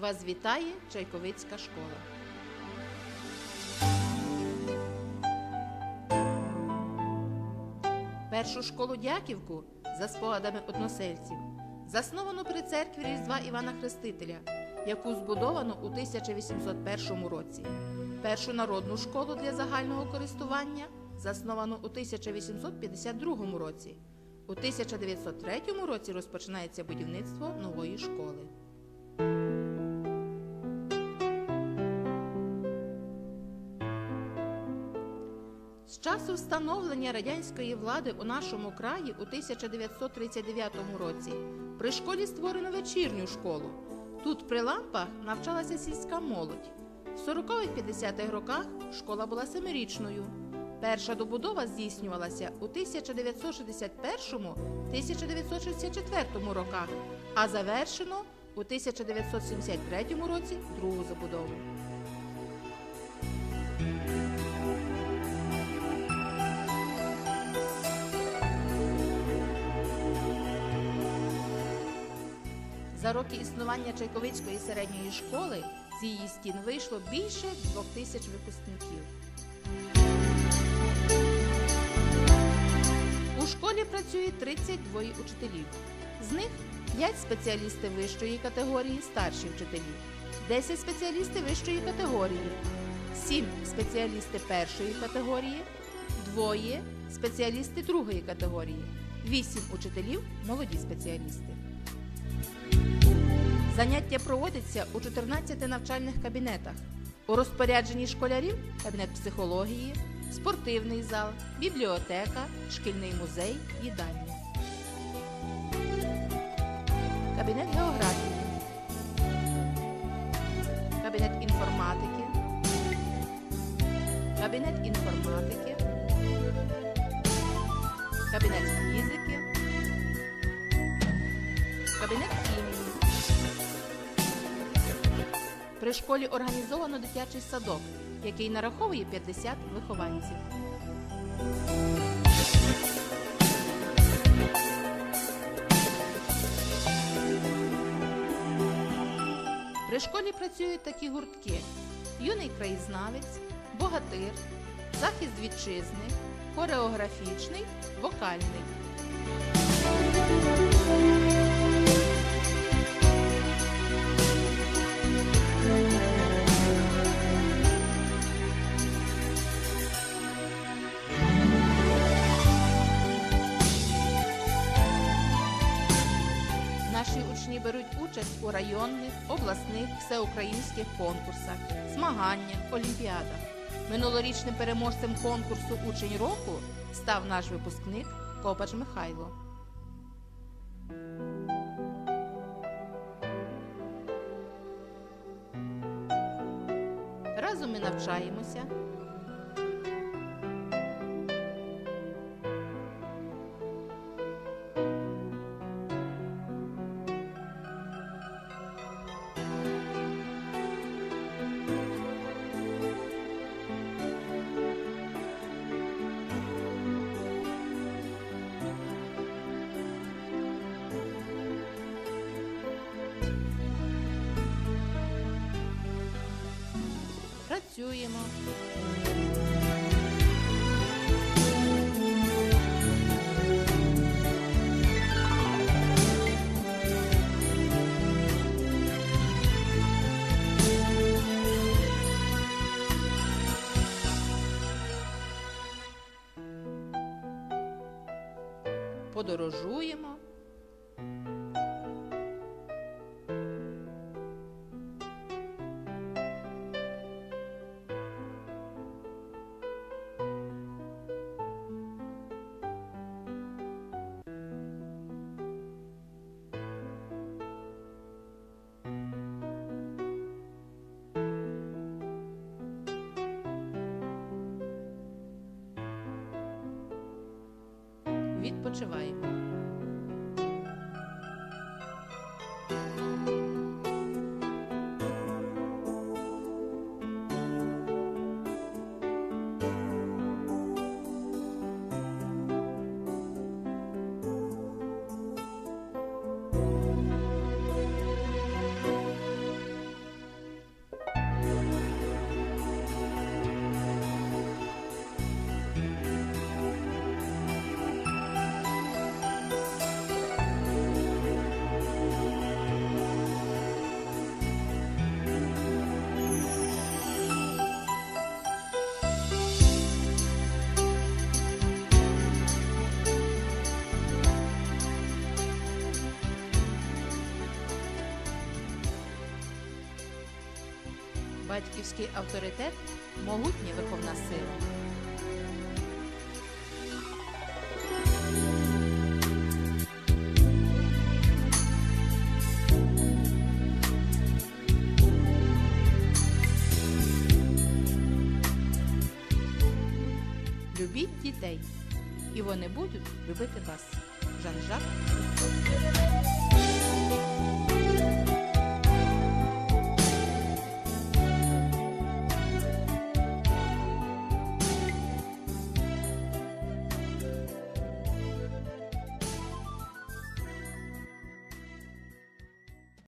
Вас вітає Чайковицька школа. Першу школу Дяківку, за спогадами односельців, засновано при церкві Різдва Івана Хрестителя, яку збудовано у 1801 році. Першу народну школу для загального користування засновано у 1852 році. У 1903 році розпочинається будівництво нової школи. З часу встановлення радянської влади у нашому краї у 1939 році при школі створено вечірню школу. Тут при лампах навчалася сільська молодь. В 40-50-х роках школа була семирічною. Перша добудова здійснювалася у 1961-1964 роках, а завершено у 1973 році другу забудову. За роки існування Чайковицької середньої школи з її стін вийшло більше двох тисяч випускників. У школі працює 32 учителів. З них 5 спеціалісти вищої категорії старші вчителі, 10 спеціалісти вищої категорії, 7 спеціалісти першої категорії, двоє спеціалісти другої категорії, 8 учителів молоді спеціалісти. Заняття проводяться у 14 навчальних кабінетах. У розпорядженні школярів кабінет психології, спортивний зал, бібліотека, шкільний музей, їдальня. Кабінет географії, кабінет інформатики, кабінет інформатики, кабінет фізики, кабінет хімії. При школі організовано дитячий садок, який нараховує 50 вихованців. При школі працюють такі гуртки: юний краєзнавець, богатир, захист вітчизни, хореографічний, вокальний. Наші учні беруть участь у районних, обласних, всеукраїнських конкурсах, змаганнях, олімпіадах. Минулорічним переможцем конкурсу Учень року став наш випускник Копач Михайло. Разом ми навчаємося, працюємо. Подорожуємо. Відпочиваємо. Батьківський авторитет могутня виховна сила. Любіть дітей, і вони будуть любити вас. Жан-Жак